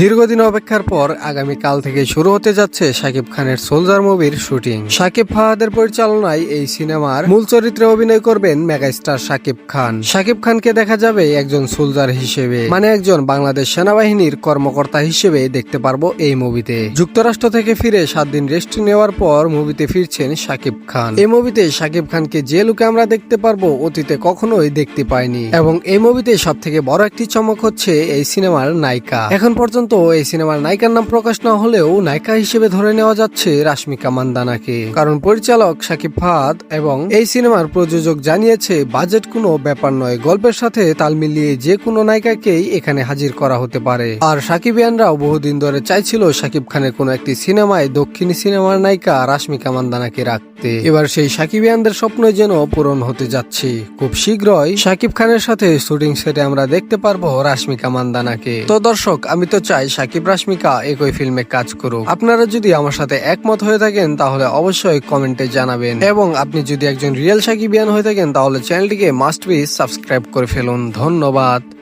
দীর্ঘদিন অপেক্ষার পর আগামী কাল থেকে শুরু হতে যাচ্ছে শাকিব খানের সোলজার মুভির শুটিং। শাকিব ফাহাদের পরিচালনায় এই সিনেমার মূল চরিত্রে অভিনয় করবেন মেগাস্টার শাকিব খান। শাকিব খানকে দেখা যাবে একজন সোলজার হিসেবে মানে একজন বাংলাদেশ সেনাবাহিনীর কর্মকর্তা হিসেবে দেখতে পারব এই মুভিতে। যুক্তরাষ্ট্র থেকে ফিরে সাত দিন রেস্ট নেওয়ার পর মুভিতে ফিরছেন শাকিব খান। এই মুভিতে শাকিব খানকে যে লুকে আমরা দেখতে পারব, অতীতে কখনোই দেখতে পাইনি। এবং এই মুভিতে সব থেকে বড় একটি চমক হচ্ছে এই সিনেমার নায়িকা। এখন পর্যন্ত এই সিনেমার নায়িকার নাম প্রকাশ না হলেও নায়িকা হিসেবে ধরে নেওয়া যাচ্ছে রাশ্মিকা মান্দানাকে। কারণ পরিচালক শাকিব ফাহাদ এবং এই সিনেমার প্রযোজক জানিয়েছে, বাজেট কোনো ব্যাপার নয়, গল্পের সাথে তাল মিলিয়ে যে কোনো নায়িকাকেই এখানে হাজির করা হতে পারে। আর সাকিবিয়ানরাও বহুদিন ধরে চাইছিল শাকিব খানের কোনো একটি সিনেমায় দক্ষিণী সিনেমার নায়িকা রাশ্মিকা মান্দানাকে রাখতে। এবার সেই সাকিবিয়ানদের স্বপ্নই যেন পূরণ হতে যাচ্ছে। খুব শীঘ্রই শাকিব খানের সাথে শুটিং সেটে আমরা দেখতে পারব রাশ্মিকা মান্দানাকে। তো দর্শক, আমি তো চাই সাকিব রাশমিকা একই ফিল্মে কাজ করুক। আপনারা যদি আমার সাথে একমত হয়ে থাকেন, তাহলে অবশ্যই কমেন্টে জানাবেন। এবং আপনি যদি একজন রিয়েল সাকিব সাকিবিয়ান হয়ে থাকেন, তাহলে চ্যানেলটিকে মাস্ট বি সাবস্ক্রাইব করে ফেলুন। ধন্যবাদ।